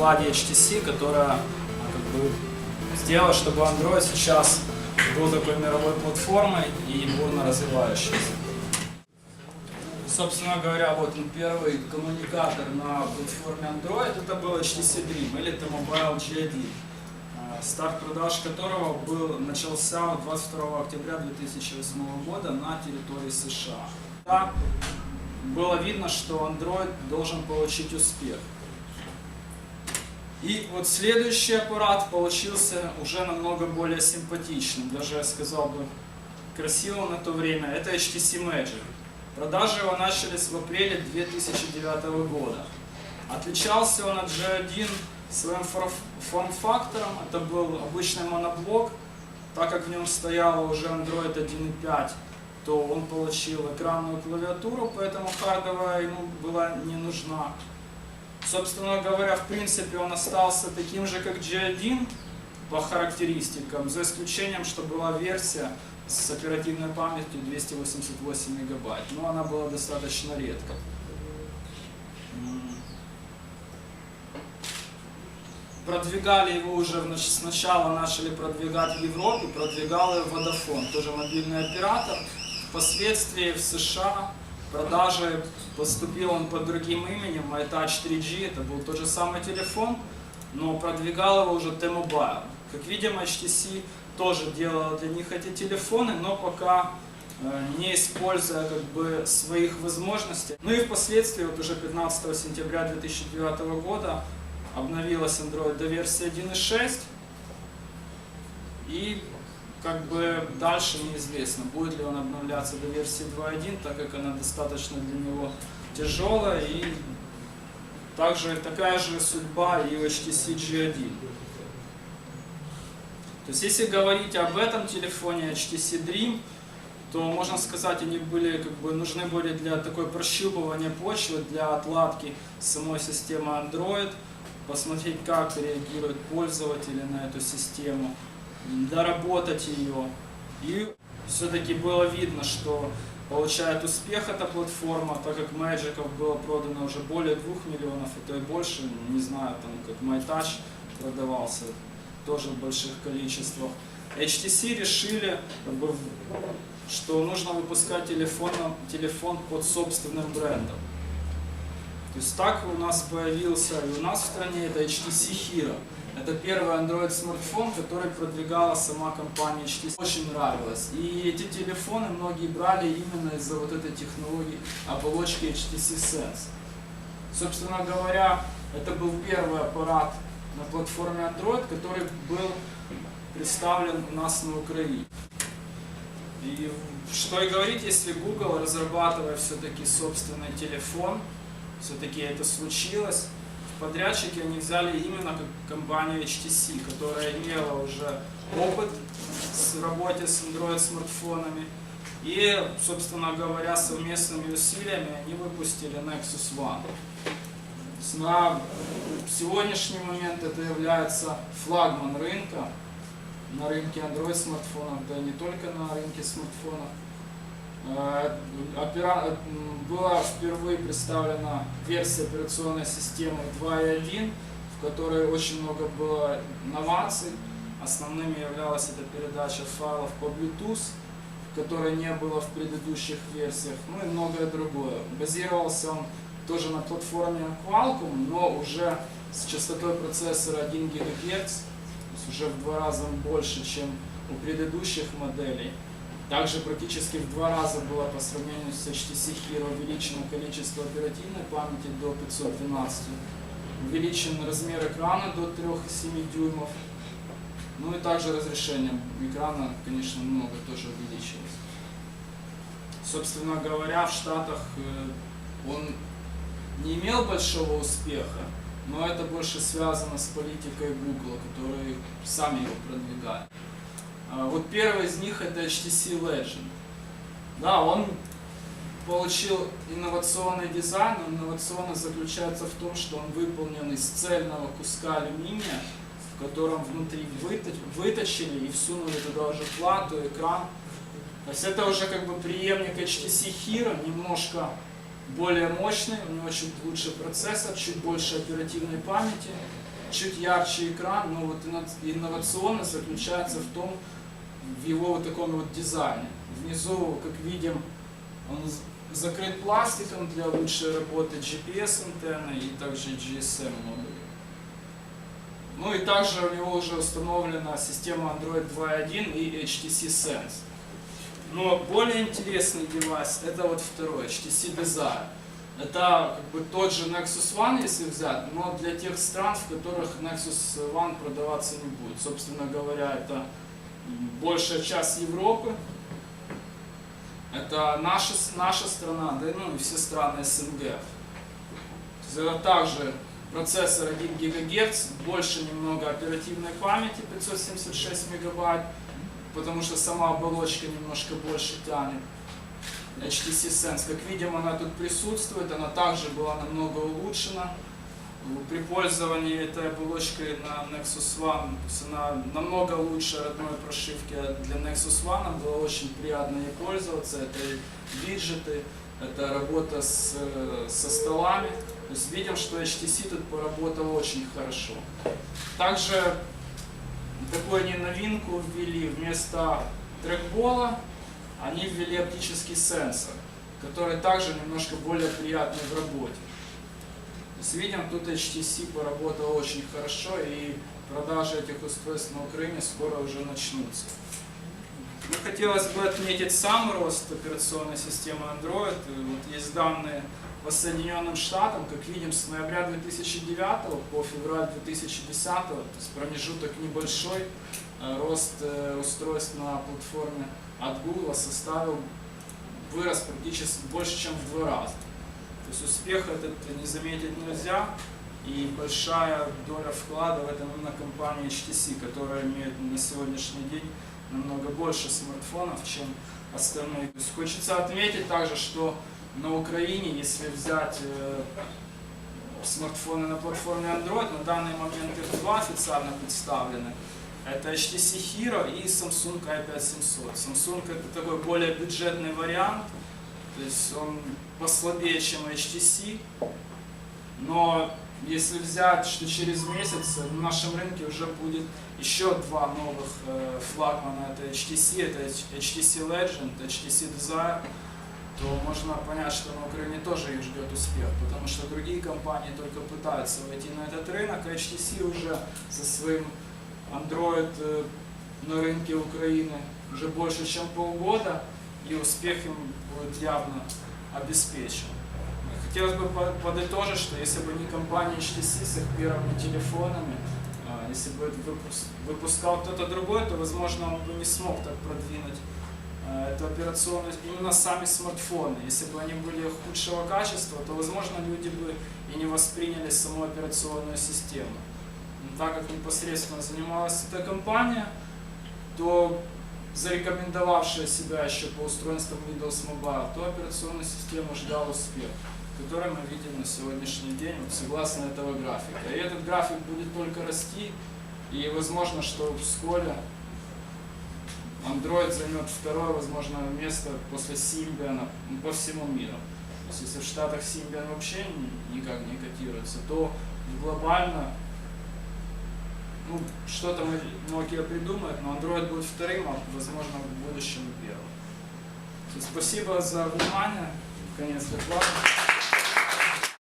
вкладе HTC, которая а, как бы, сделала, чтобы Android сейчас был такой мировой платформой и бурно развивающейся. Собственно говоря, вот он первый коммуникатор на платформе Android, это был HTC Dream или T-Mobile G1, а, старт продаж которого был, начался 22 октября 2008 года на территории США. Да, было видно, что Android должен получить успех. И вот следующий аппарат получился уже намного более симпатичным, даже я сказал бы красивым на то время. Это HTC Magic. Продажи его начались в апреле 2009 года. Отличался он от G1 своим форм-фактором. Это был обычный моноблок, так как в нем стояло уже Android 1.5 то он получил экранную клавиатуру, поэтому хардовая ему была не нужна. Собственно говоря, в принципе он остался таким же, как G1 по характеристикам, за исключением, что была версия с оперативной памятью 288 мегабайт, но она была достаточно редко. Продвигали его уже, сначала начали продвигать в Европе, продвигал его Vodafone, тоже мобильный оператор. Впоследствии в США продажи поступил он под другим именем, MyTouch 3G, это был тот же самый телефон, но продвигал его уже T-Mobile. Как видим, HTC тоже делала для них эти телефоны, но пока э, не используя как бы своих возможностей. Ну и впоследствии, вот уже 15 сентября 2009 года обновилась Android до версии 1.6 и как бы дальше неизвестно, будет ли он обновляться до версии 2.1, так как она достаточно для него тяжелая и также такая же судьба и у HTC G1. То есть если говорить об этом телефоне HTC Dream, то можно сказать, они были как бы нужны были для такой прощупывания почвы, для отладки самой системы Android, посмотреть, как реагируют пользователи на эту систему доработать ее. И все-таки было видно, что получает успех эта платформа, так как Magic было продано уже более 2 миллионов, и то и больше, не знаю, там как MyTouch продавался тоже в больших количествах. HTC решили, что нужно выпускать телефон, телефон под собственным брендом. То есть так у нас появился, и у нас в стране это HTC Hero. Это первый Android смартфон, который продвигала сама компания HTC. Очень нравилось. И эти телефоны многие брали именно из-за вот этой технологии оболочки HTC Sense. Собственно говоря, это был первый аппарат на платформе Android, который был представлен у нас на Украине. И что и говорить, если Google, разрабатывая все-таки собственный телефон, все-таки это случилось, подрядчики они взяли именно компанию HTC, которая имела уже опыт с работе с Android смартфонами. И, собственно говоря, совместными усилиями они выпустили Nexus One. На сегодняшний момент это является флагман рынка, на рынке Android смартфонов, да и не только на рынке смартфонов. Э, была впервые представлена версия операционной системы 2.1, в которой очень много было новаций. Основными являлась эта передача файлов по Bluetooth, которой не было в предыдущих версиях, ну и многое другое. Базировался он тоже на платформе Qualcomm, но уже с частотой процессора 1 ГГц, уже в два раза больше, чем у предыдущих моделей. Также практически в два раза было по сравнению с HTC Hero увеличено количество оперативной памяти до 512, увеличен размер экрана до 3,7 дюймов, ну и также разрешение экрана, конечно, много тоже увеличилось. Собственно говоря, в Штатах э, он не имел большого успеха, но это больше связано с политикой Google, который сами его продвигают. А, вот первый из них это HTC Legend. Да, он получил инновационный дизайн, но инновационность заключается в том, что он выполнен из цельного куска алюминия, в котором внутри выточили и всунули туда уже плату, экран. То есть это уже как бы преемник HTC Hero, немножко более мощный, у него чуть лучше процессор, чуть больше оперативной памяти. чуть ярче экран, но вот инно- инновационность заключается в том, в его вот таком вот дизайне. Внизу, как видим, он закрыт пластиком для лучшей работы GPS антенны и также GSM модули. Ну и также у него уже установлена система Android 2.1 и HTC Sense. Но более интересный девайс это вот второй, HTC Desire. Это как бы тот же Nexus One, если взять, но для тех стран, в которых Nexus One продаваться не будет. Собственно говоря, это большая часть Европы, это наша, наша страна, да ну и все страны СНГ. Это также процессор 1 ГГц, больше немного оперативной памяти 576 мегабайт, потому что сама оболочка немножко больше тянет. HTC Sense, как видим, она тут присутствует, она также была намного улучшена. При пользовании этой оболочкой на Nexus One, она намного лучше родной прошивки для Nexus One, было очень приятно ей пользоваться, это и виджеты, это работа с, со столами. То есть видим, что HTC тут поработал очень хорошо. Также такую они новинку ввели вместо трекбола, они ввели оптический сенсор, который также немножко более приятный в работе. Есть видим, тут HTC поработал очень хорошо и продажи этих устройств на Украине скоро уже начнутся. Ну, хотелось бы отметить сам рост операционной системы Android. И Вот есть данные по Соединенным Штатам, как видим, с ноября 2009 по февраль 2010, то есть промежуток небольшой, э, рост э, устройств на платформе от Google составил, вырос практически больше, чем в два раза. То есть успех этот не заметить нельзя, и большая доля вклада в этом именно компания HTC, которая имеет на сегодняшний день намного больше смартфонов, чем остальные. То есть хочется отметить также, что на Украине, если взять э, смартфоны на платформе Android, на данный момент их два официально представлены. Это HTC Hero и Samsung i5700. Samsung это такой более бюджетный вариант, то есть он послабее, чем HTC, но если взять, что через месяц на нашем рынке уже будет еще два новых э, флагмана, это HTC, это HTC Legend, HTC Desire, то можно понять, что на Украине тоже их ждет успех, потому что другие компании только пытаются войти на этот рынок, а HTC уже со своим Android э, на рынке Украины уже больше, чем полгода, и успех им будет явно обеспечен. Хотелось бы по- подытожить, что если бы не компания HTC с их первыми телефонами, а, если бы выпускал кто-то другой, то, возможно, он бы не смог так продвинуть а, эту операционную, именно сами смартфоны. Если бы они были худшего качества, то, возможно, люди бы и не восприняли саму операционную систему. Но так как непосредственно занималась эта компания, то зарекомендовавшая себя еще по устройствам Windows Mobile, то операционную систему ждал успех, который мы видим на сегодняшний день, согласно этого графика. И этот график будет только расти, и возможно, что вскоре Android займет второе, возможно, место после Symbian ну, по всему миру. То есть, если в Штатах Symbian вообще ни- никак не котируется, то глобально ну, что-то мы Nokia придумает, но Android будет вторым, а возможно в будущем первым. То есть Спасибо за внимание. Конец доклада.